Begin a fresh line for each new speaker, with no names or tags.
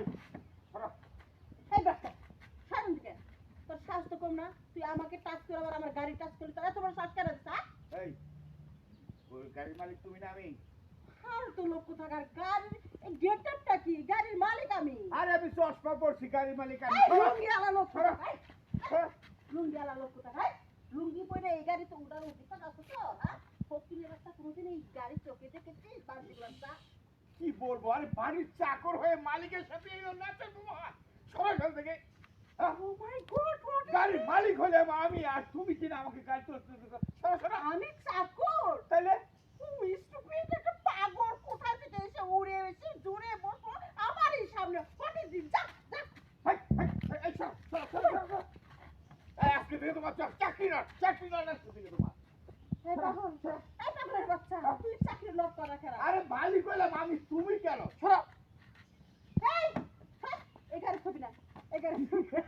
এই সরো।
এই বাচ্চা সারুন দিকে তোর শ্বাস তো কম না তুই আমাকে টাচ করে আবার আমার গাড়ি টাচ করলি তোর এত বড় শ্বাস কেন হ্যাঁ?
এই ওই গাড়ির মালিক তুমি না আমি?
আর তো লোক কোথাকার গাড়ির এই কি? গাড়ির মালিক আমি?
আরে আমি চশমা পড়ছি গাড়ির মালিক আমি।
লুঙ্গি আলা লোক
সরো।
কোথাকার, এই,
সরো।
লুঙ্গি আলা লোক কোথাকার লুঙ্গি পরে এই গাড়িতে উড়ার অধিকার আছে তো হ্যাঁ? ফকিরের রাস্তা কোনোদিন এই গাড়ি চোখে দেখেছিস? বাড়ির রাস্তা
কি বলব? আরে বাড়ির চাকর হয়ে মালিকের সাথে এই বোমা সবাই এখান থেকে গাড়ির মালিক হলে আমি আর তুমি কিনা আমাকে গাড়ি চলতে
আমি চাকর?
তাহলে
তুমি স্টুপিড একটা পাগল কোথা থেকে এসে উড়ে এসে জোরে বসো আমারই সামনে। হটে দিন যা
আজকে থেকে তোমার চাক- চাকরি না চাকরি না আজকে থেকে তোমার।
পাগলের বাচ্চা? তুই চাকরি লক করা খেলা
আরে মালিক হইলাম আমি তুমি কেন? সরো।
এই হ্যাঁ, ছবি না এই গাড়ি ছবি। না।